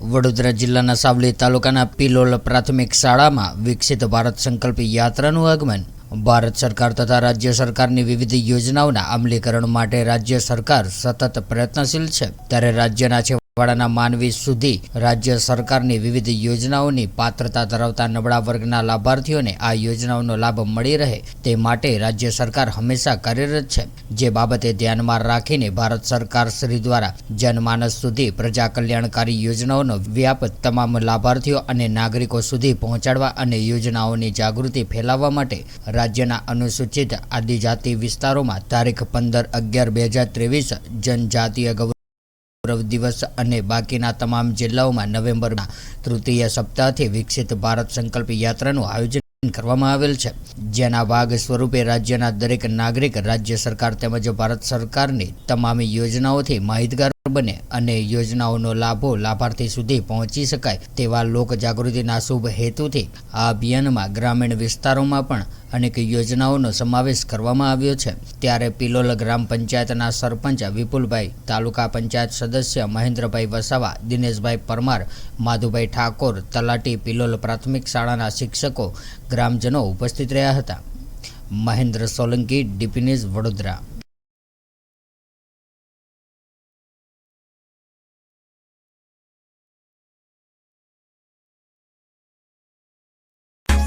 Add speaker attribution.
Speaker 1: વડોદરા જિલ્લાના સાવલી તાલુકાના પિલોલ પ્રાથમિક શાળામાં વિકસિત ભારત સંકલ્પ યાત્રાનું આગમન. ભારત સરકાર તથા રાજ્ય સરકારની વિવિધ યોજનાઓના અમલીકરણ માટે રાજ્ય સરકાર સતત પ્રયત્નશીલ છે. ત્યારે રાજ્યના છેવાડાના માનવી સુધી રાજ્ય સરકારની વિવિધ યોજનાઓની પાત્રતા ધરાવતા નબળા વર્ગના લાભાર્થીઓને આ યોજનાઓનો લાભ મળી રહે તે માટે રાજ્ય સરકાર હંમેશા કાર્યરત છે. જે બાબતે ધ્યાનમાં રાખીને ભારત સરકાર શ્રી દ્વારા જનમાનસ સુધી પ્રજા કલ્યાણકારી યોજનાઓનો વ્યાપ તમામ લાભાર્થીઓ અને નાગરિકો સુધી પહોંચાડવા અને યોજનાઓની જાગૃતિ ફેલાવવા માટે રાજ્યના અનુસૂચિત આદિજાતિ વિસ્તારોમાં તારીખ પંદર અગિયાર બે હજાર ત્રેવીસ જનજાતીય ગૌરવ ગૌરવ દિવસ અને બાકીના તમામ જિલ્લાઓમાં નવેમ્બરના તૃતીય સપ્તાહથી વિકસિત ભારત સંકલ્પ યાત્રાનું આયોજન કરવામાં આવેલ છે. જેના ભાગ સ્વરૂપે રાજ્યના દરેક નાગરિક રાજ્ય સરકાર તેમજ ભારત સરકારની તમામ યોજનાઓથી માહિતગાર બને અને યોજનાઓનો લાભો લાભાર્થી સુધી પહોંચી શકાય તેવા લોક જાગૃતિના શુભ હેતુથી આ અભિયાનમાં ગ્રામીણ વિસ્તારોમાં પણ અનેક યોજનાઓનો સમાવેશ કરવામાં આવ્યો છે. ત્યારે પિલોલ ગ્રામ પંચાયતના સરપંચ વિપુલભાઈ, તાલુકા પંચાયત સદસ્ય મહેન્દ્રભાઈ વસાવા, દિનેશભાઈ પરમાર, માધુભાઈ ઠાકોર, તલાટી પિલોલ પ્રાથમિક શાળાના શિક્ષકો, ગ્રામજનો ઉપસ્થિત રહ્યા હતા. Mahendra Solanki, DP News Vadodara.